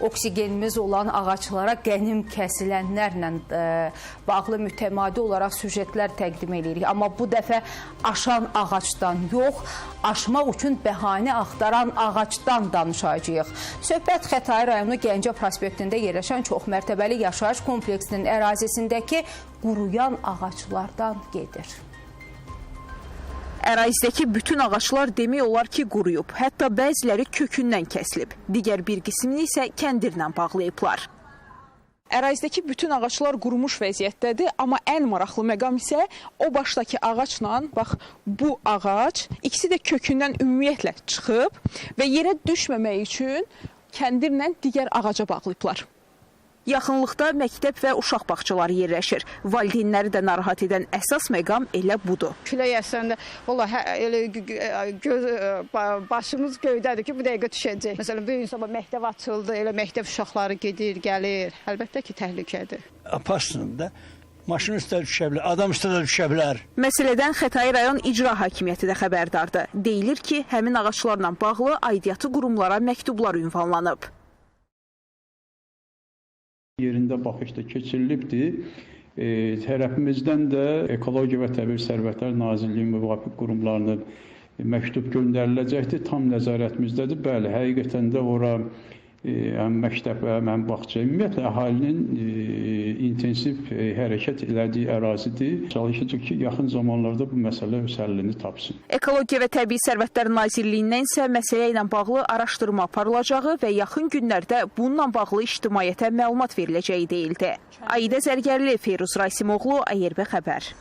oksigenimiz olan ağaclara qənim kəsilənlərlə e, bağlı mütəmadi olaraq süjetlər təqdim edirik. Amma bu dəfə aşan ağacdan yox, aşmaq üçün bəhanə axtaran ağacdan danışacağıq. Söhbət Xətai rayonu Gəncə prospektində yerləşən çoxmərtəbəli yaşayış kompleksinin ərazisindəki quruyan ağaclardan gedir. Ərazidəki bütün ağaclar demək olar ki, quruyub. Hətta bəziləri kökündən kəsilib. Digər bir qismini isə kəndirlə bağlayıblar. Ərazidəki bütün ağaclar qurumuş vəziyyətdədir, amma ən maraqlı məqam isə o başdakı ağacla, bax bu ağac, ikisi də kökündən ümumiyyətlə çıxıb və yerə düşməmək üçün kəndirlə digər ağaca bağlayıblar. Yaxınlıqda məktəb və uşaq bağçaları yerləşir. Valideynləri də narahat edən əsas məqam elə budur. külək əsəndə valla hə, elə gö- gö- göz ba- başımız göydədir ki, bu dəqiqə düşəcək. Məsələn, bu gün sabah məktəb açıldı, elə məktəb uşaqları gedir, gəlir. Əlbəttə ki, təhlükədir. Aparsınız da maşın üstə düşə bilər, adam üstə də düşə bilər. Məsələdən Xətai rayon icra hakimiyyəti də xəbərdardır. Deyilir ki, həmin ağaclarla bağlı aidiyyatı qurumlara məktublar ünvanlanıb. Yerində baxış da keçirilibdir. E, tərəfimizdən də Ekologiya və Təbii Sərvətlər Nazirliyinin müvafiq qurumlarına məktub göndəriləcəkdir. Tam nəzarətimizdədir. Bəli, həqiqətən də ora həm məktəb, həm bağça, ümumiyyətlə əhalinin e, intensiv e, hərəkət elədiyi ərazidir. Çalışacaq ki, yaxın zamanlarda bu məsələ öz həllini tapsın. Ekologiya və Təbii Sərvətlər Nazirliyindən isə məsələ ilə bağlı araşdırma aparılacağı və yaxın günlərdə bununla bağlı ictimaiyyətə məlumat veriləcəyi deyildi. Aida Zərgərli, Feyruz Raisimoğlu, ARB xəbər.